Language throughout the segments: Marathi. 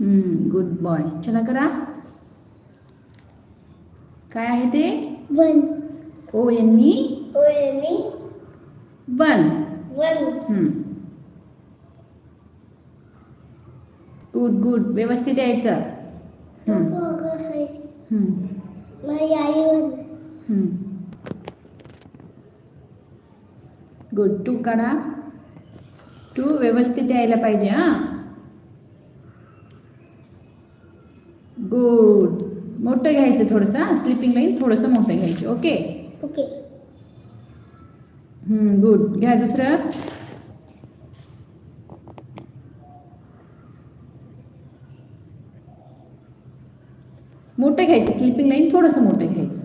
गुड बॉय चला करा. काय आहे ते? वन. ओ यांनी? ओळणी वन. वन. गुड गुड व्यवस्थित यायचं. गुड टू करा. टू व्यवस्थित यायला पाहिजे हां. गुड मोठं घ्यायचं थोडंसं स्लिपिंग लाईन थोडंसं मोठं घ्यायचं. ओके ओके गुड घ्या दुसरं. मोठं घ्यायचं. स्लिपिंग लाईन थोडंसं मोठं घ्यायचं.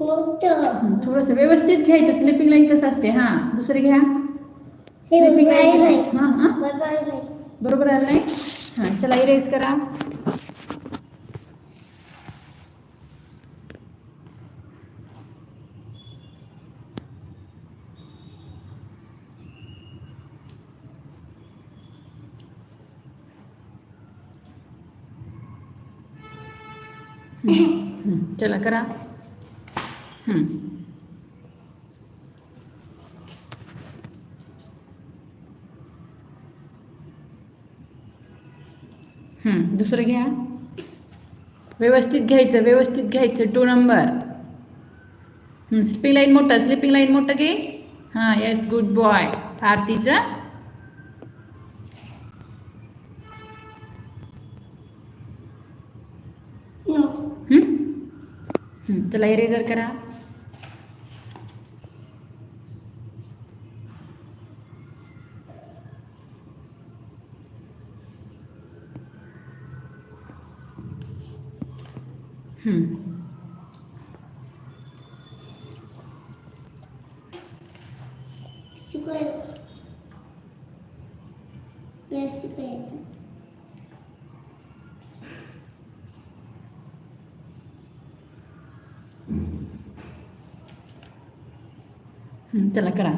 मोठं. हं, थोडंसं व्यवस्थित घ्यायचं. स्लिपिंग लाईन कसं असते हाँ? दुसरं घ्या. स्लिपिंग लाईन नाही. हाँ हाँ? बरोबर आलं नाही हाँ चला इरेज करा. चला करा. दुसरं घ्या. व्यवस्थित घ्यायचं व्यवस्थित घ्यायचं टू नंबर स्लिपिंग लाईन मोठं स्लिपिंग लाईन मोठं घे. हां येस गुड बॉय आरतीचं नो हं? हं, चला इरेजर करा हं. शिकवायचं वेळ शिकायचं चला करा.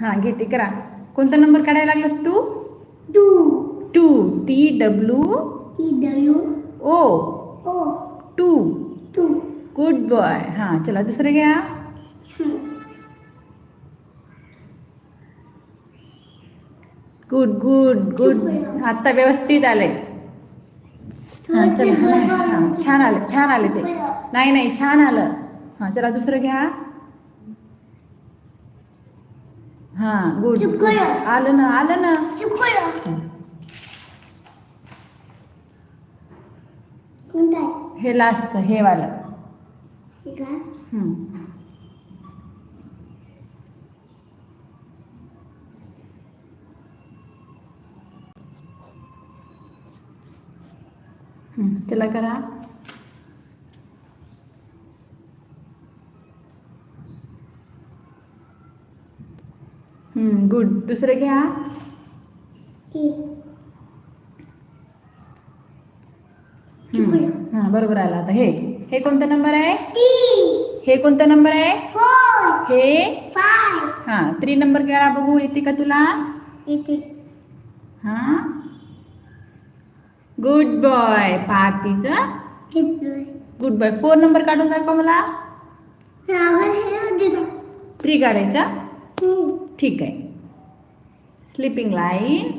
हां घेते करा. कोणता नंबर काढायला लागलास तू? Two. Two. T W T W O. O. Two. Two. Good boy. हां चला दुसरं घ्या. Good good good. आत्ता व्यवस्थित आलंय. चला. हां छान आलं छान आलं ते. नाही नाही छान आलं. हां चला दुसरं घ्या. हां गुड. आलं ना आलं ना. हे लास्टचं हे वालं. चला करा. गुड दुसरं घ्या. हं, बरोबर आलं. आता हे हे कोणता नंबर आहे? हे कोणता नंबर आहे? हे? हां थ्री नंबर खेळा बघू येते का तुला? येते. हां? गुड बॉय पार्टीचं? गुड बॉय फोर नंबर काढून दाखवा मला. हे थ्री काढायचा. ठीक आहे. स्लिपिंग लाईन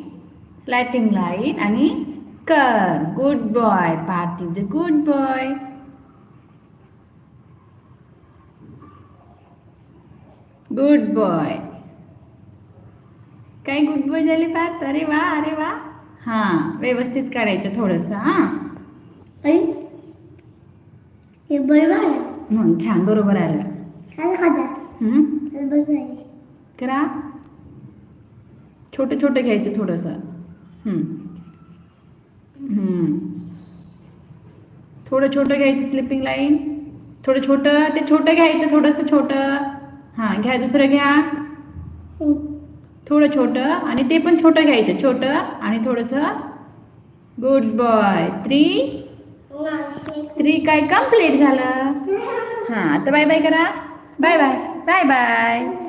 स्लॅटिंग लाईन आणि कर गुड बॉय पार्टीचं गुड बॉय गुड बॉय काय गुड बॉय झाले पाहत अरे वा अरे वा. हां व्यवस्थित काढायचं थोडंसं हां. छान बरोबर आलं. करा. छोटं छोटं घ्यायचं थोडंसं. थोडं छोटं घ्यायचं स्लिपिंग लाईन थोडं छोटं ते छोटं घ्यायचं थोडंसं छोटं. हां घ्या दुसरं घ्या. थोडं छोटं आणि ते पण छोटं घ्यायचं छोटं आणि थोडंसं गुड बॉय थ्री थ्री काय कंप्लीट झालं? हां आता बाय बाय करा. Bye bye bye bye